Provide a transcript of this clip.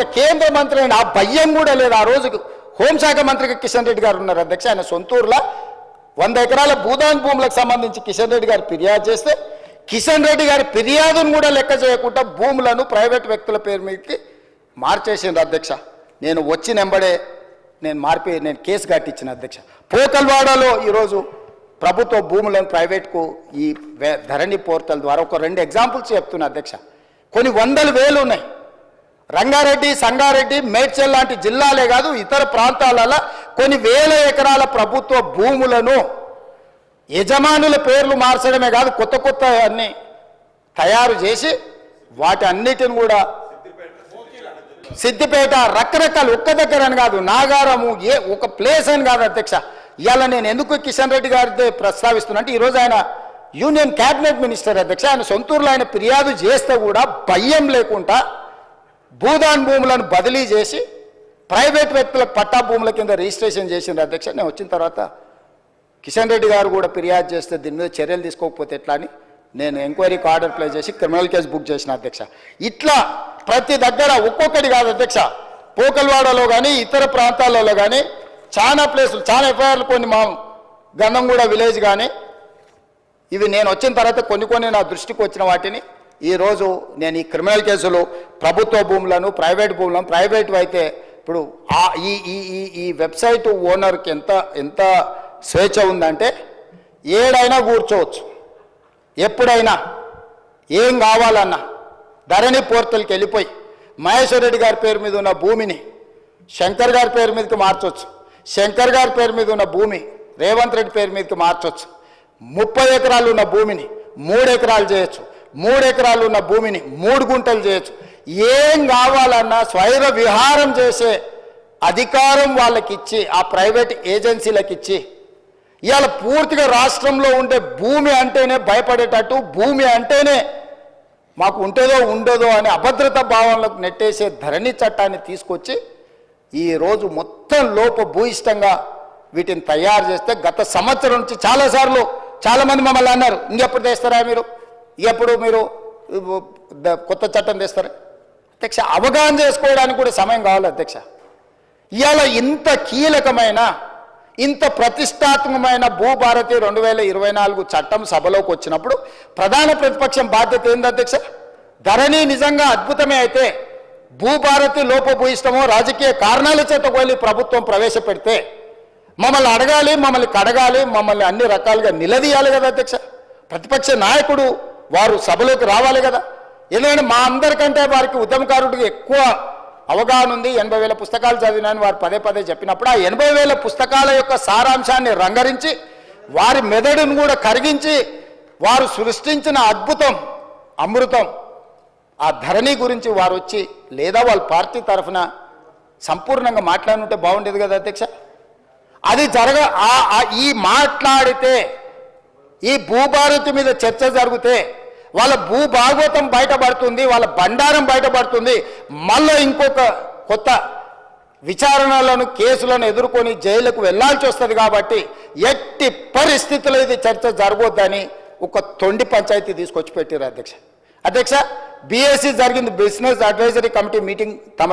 ఒక కేంద్ర మంత్రి ఆ భయం కూడా లేదు. ఆ రోజుకు హోంశాఖ మంత్రిగా కిషన్ రెడ్డి గారు ఉన్నారు. అధ్యక్ష ఆయన సొంతూరులో వంద ఎకరాల భూదాన్ భూములకు సంబంధించి కిషన్ రెడ్డి గారు ఫిర్యాదు చేస్తే కిషన్ రెడ్డి గారి ఫిర్యాదును కూడా లెక్క చేయకుండా భూములను ప్రైవేట్ వ్యక్తుల పేరు మీదకి మార్చేసింది అధ్యక్ష. నేను వచ్చిన వెంబడే నేను మార్పి నేను కేసు కట్టించిన అధ్యక్ష. పోకల్వాడలో ఈరోజు ప్రభుత్వ భూములను ప్రైవేట్కు ఈ ధరణి పోర్టల్ ద్వారా ఒక రెండు ఎగ్జాంపుల్స్ చెప్తున్నా అధ్యక్ష. కొన్ని వందల వేలు ఉన్నాయి. రంగారెడ్డి సంగారెడ్డి మేడ్చల్ లాంటి జిల్లాలే కాదు ఇతర ప్రాంతాలలో కొన్ని వేల ఎకరాల ప్రభుత్వ భూములను యజమానుల పేర్లు మార్చడమే కాదు కొత్త కొత్త అన్ని తయారు చేసి వాటి అన్నిటిని కూడా సిద్దిపేట రకరకాలు ఒక్క దగ్గర అని కాదు నాగారము ఏ ఒక ప్లేస్ అని కాదు అధ్యక్ష. ఇవాళ నేను ఎందుకు కిషన్ రెడ్డి గారితో ప్రస్తావిస్తున్నా అంటే ఈరోజు ఆయన యూనియన్ క్యాబినెట్ మినిస్టర్ అధ్యక్ష ఆయన సొంతూరులో ఆయన ఫిర్యాదు చేస్తే కూడా భయం లేకుండా భూదాన్ భూములను బదిలీ చేసి ప్రైవేట్ వ్యక్తులకు పట్టా భూముల కింద రిజిస్ట్రేషన్ చేసిండ్రు అధ్యక్ష. నేను వచ్చిన తర్వాత కిషన్ రెడ్డి గారు కూడా ఫిర్యాదు చేస్తే దీని మీద చర్యలు తీసుకోకపోతే ఎట్లా అని నేను ఎంక్వైరీకి ఆర్డర్ ప్లే చేసి క్రిమినల్ కేసు బుక్ చేసిన అధ్యక్ష. ఇట్లా ప్రతి దగ్గర ఒక్కొక్కటి కాదు అధ్యక్ష. పోకల్వాడలో కానీ ఇతర ప్రాంతాలలో కానీ చాలా ప్లేసులు చాలా ఎఫ్ఐఆర్లు కొన్ని మా గంధంగూడ విలేజ్ కానీ ఇవి నేను వచ్చిన తర్వాత కొన్ని కొన్ని నా దృష్టికి వచ్చిన వాటిని ఈరోజు నేను ఈ క్రిమినల్ కేసులు ప్రభుత్వ భూములను ప్రైవేట్ భూములను ప్రైవేట్ అయితే ఇప్పుడు ఆ ఈ ఈ ఈ ఈ వెబ్సైట్ ఓనర్కి ఎంత ఎంత స్వేచ్ఛ ఉందంటే ఏడైనా కూర్చోవచ్చు. ఎప్పుడైనా ఏం కావాలన్నా. ధరణి పోర్టల్కి వెళ్ళిపోయి మహేశ్వర్ రెడ్డి గారి పేరు మీద ఉన్న భూమిని శంకర్ గారి పేరు మీదకి మార్చొచ్చు. శంకర్ గారి పేరు మీద ఉన్న భూమి రేవంత్ రెడ్డి పేరు మీదకి మార్చవచ్చు ముప్పై ఎకరాలు ఉన్న భూమిని మూడు ఎకరాలు చేయొచ్చు. మూడు ఎకరాలు ఉన్న భూమిని మూడు గుంటలు చేయొచ్చు. ఏం కావాలన్నా స్వైర విహారం చేసే అధికారం వాళ్ళకి ఇచ్చి ఆ ప్రైవేట్ ఏజెన్సీలకు ఇచ్చి ఇవాళ పూర్తిగా రాష్ట్రంలో ఉండే భూమి అంటేనే భయపడేటట్టు భూమి అంటేనే మాకు ఉంటుందో ఉండదో అనే అభద్రత భావనలకు నెట్టేసే ధరణి చట్టాన్ని తీసుకొచ్చి ఈరోజు మొత్తం లోప భూయిష్టంగా వీటిని తయారు చేస్తే గత సంవత్సరం నుంచి చాలాసార్లు చాలామంది మమ్మల్ని అన్నారు ఇంకెప్పుడు తెస్తారా మీరు? ఎప్పుడు మీరు కొత్త చట్టం తెస్తారు అధ్యక్ష అవగాహన చేసుకోవడానికి కూడా సమయం కావాలి అధ్యక్ష. ఇవాళ ఇంత కీలకమైన ఇంత ప్రతిష్టాత్మకమైన భూభారతి రెండు వేల ఇరవై నాలుగు చట్టం సభలోకి వచ్చినప్పుడు ప్రధాన ప్రతిపక్షం బాధ్యత ఏంది అధ్యక్ష? ధరణి నిజంగా అద్భుతమే అయితే భూభారతి లోపభూయిష్టమో రాజకీయ కారణాల చేత వెళ్ళి ప్రభుత్వం ప్రవేశపెడితే మమ్మల్ని అడగాలి మమ్మల్ని కడగాలి మమ్మల్ని అన్ని రకాలుగా నిలదీయాలి కదా అధ్యక్ష. ప్రతిపక్ష నాయకుడు వారు సభలోకి రావాలి కదా. ఎందుకంటే మా అందరికంటే వారికి ఉద్యమకారుడికి ఎక్కువ అవగాహన ఉంది. ఎనభై వేల పుస్తకాలు చదివినాను వారు పదే పదే చెప్పినప్పుడు ఆ ఎనభై వేల పుస్తకాల యొక్క సారాంశాన్ని రంగరించి వారి మెదడును కూడా కరిగించి వారు సృష్టించిన అద్భుతం అమృతం ఆ ధరణి గురించి వారు వచ్చి లేదా వాళ్ళ పార్టీ తరఫున సంపూర్ణంగా మాట్లాడుంటే బాగుండేది కదా అధ్యక్ష. అది జరగ ఈ మాట్లాడితే ఈ భూభారతి మీద చర్చ జరిగితే వాళ్ళ భూభాగవతం బయటపడుతుంది వాళ్ళ బండారం బయటపడుతుంది. మళ్ళీ ఇంకొక కొత్త విచారణలను కేసులను ఎదుర్కొని జైలుకు వెళ్ళాల్సి వస్తుంది కాబట్టి ఎట్టి పరిస్థితుల్లో ఇది చర్చ జరగొద్దని ఒక తొండి పంచాయతీ తీసుకొచ్చి పెట్టారు అధ్యక్ష. అధ్యక్ష బీఎస్సీ జరిగింది బిజినెస్ అడ్వైజరీ కమిటీ మీటింగ్ తమ